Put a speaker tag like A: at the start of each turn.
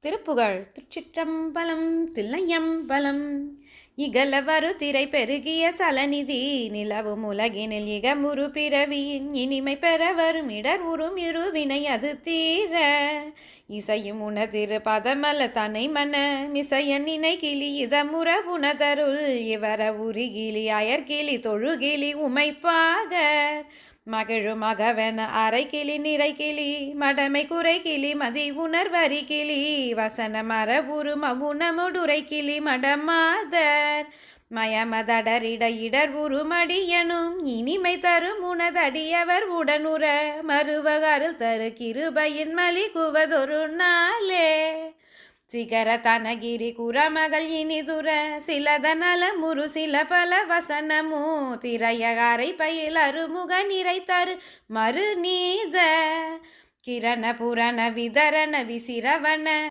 A: திருப்புகழ். திருச்சிற்றம்பலம் தில்லையம்பலம். இகலவரு திரை பெருகிய சலநிதி நிலவும் உலகினில் இகமுறு பிறவியின் இனிமை பெற வரும் இடர் உறும் இருவினை அது தீர. இசையும் உணதிரு பதமல தனை மன மிசைய நினை கிளி இதமுற உணதருள் இவர உருகிளி அயர்கிளி தொழுகிளி உமைப்பாக. மகிழு மகவென அரை கிளி நிறை கிளி மடமை குறை கிளி மதி உணர்வரி கிளி வசன மர உரு மவுனமுடுரை கிளி மடமாதர். மயமதடரிட இடர் உருமடியனும் இனிமை தரும் உனதடியவர் உடனுற மறுவகருள் தரு கிருபையின் மலிகுவதொரு நாளே. சிகர தனகிரி குரமகள் இனிதுர சிலத நலமுரு சில பல வசனமு. திரையகாரை பயில் அருமுக நிறைத்தரு மறு நீத. கிரண புரண விதரண விசிரவன